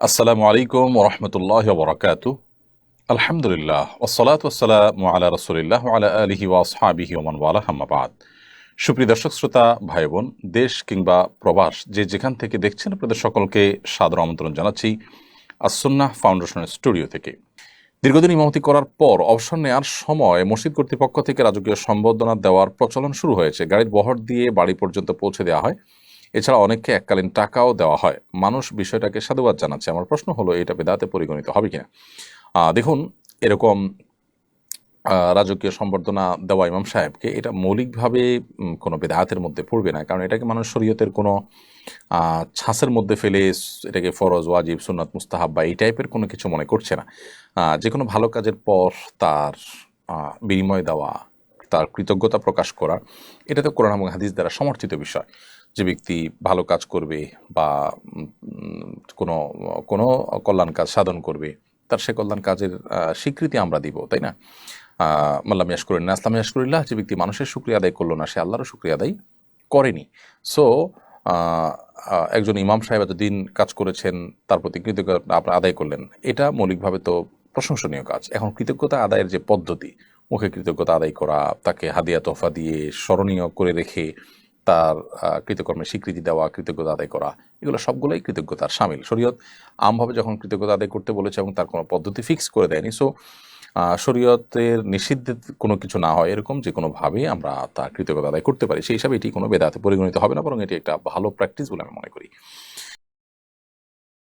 আসসালামু আলাইকুম ওরহমতুল্লাহ বরকাত আলহামদুলিল্লাহ ওসলাত ওসালাম আলা রসুলিল্লাহ আলা আলহি ওয়াসহাবিহি ওমান ওয়ালা হাম্মাবাদ সুপ্রিয় দর্শক, শ্রোতা ভাই বোন দেশ কিংবা প্রবাস, যে যেখান থেকে দেখছেন, আপনাদের সকলকে সাদর আমন্ত্রণ জানাচ্ছি আসন্না ফাউন্ডেশনের স্টুডিও থেকে। দীর্ঘদিন ইমামতি করার পর অবসর নেওয়ার সময় মসজিদ কর্তৃপক্ষ থেকে রাজকীয় সম্বর্ধনা দেওয়ার প্রচলন শুরু হয়েছে। গাড়ির বহর দিয়ে বাড়ি পর্যন্ত পৌঁছে দেওয়া হয়। এছাড়া অনেককে এককালীন টাকাও দেওয়া হয়। মানুষ বিষয়টাকে সাধুবাদ জানাচ্ছে। আমার প্রশ্ন হলো, এটা বেদাতে পরিগণিত হবে কিনা? দেখুন, এরকম রাজকীয় সম্বর্ধনা দেওয়া ইমাম সাহেবকে এটা মৌলিকভাবে কোনো বেদাতের মধ্যে পড়বে না। কারণ এটাকে মানুষ শরীয়তের কোনো ছাঁচের মধ্যে ফেলে এটাকে ফরজ, ওয়াজিব, সুন্নাত, মুস্তাহাব বা এই টাইপের কোনো কিছু মনে করছে না। যে কোনো ভালো কাজের পর তার বিনিময় দেওয়া, তার কৃতজ্ঞতা প্রকাশ করা, এটা তো কোরআন এবং হাদিস দ্বারা সমর্থিত বিষয়। যে ব্যক্তি ভালো কাজ করবে বা কোনো কোনো কল্যাণ কাজ সাধন করবে, তার সে কল্যাণ কাজের স্বীকৃতি আমরা দিব, তাই না? মাল্লাম ইয়াসকুরিন না আসলাম ইয়াসকুরিল্লাহ যে ব্যক্তি মানুষের শুক্রিয়া আদায় করল না, সে আল্লাহরও শুক্রিয়া আদায় করেনি। সো একজন ইমাম সাহেব এতদিন কাজ করেছেন, তার প্রতি কৃতজ্ঞতা আপনার আদায় করলেন, এটা মৌলিকভাবে তো প্রশংসনীয় কাজ। এখন কৃতজ্ঞতা আদায়ের যে পদ্ধতি, মুখে কৃতজ্ঞতা আদায় করা, তাকে হাদিয়া তোফা দিয়ে স্মরণীয় করে রেখে তার কৃতকর্মে কৃতকর্মের স্বীকৃতি দেওয়া, কৃতজ্ঞতা আদায় করা, এগুলো সবগুলোই কৃতজ্ঞতার সামিল। শরীয়ত আমভাবে যখন কৃতজ্ঞতা আদায় করতে বলেছে এবং তার কোনো পদ্ধতি ফিক্স করে দেয়নি সো শরীয়তের নিষিদ্ধ কোনো কিছু না হয় এরকম যে কোনোভাবে আমরা তার কৃতজ্ঞতা আদায় করতে পারি। সেই হিসাবে এটি কোনো বেদাতে পরিগণিত হবে না, বরং এটি একটা ভালো প্র্যাকটিস বলে আমি মনে করি।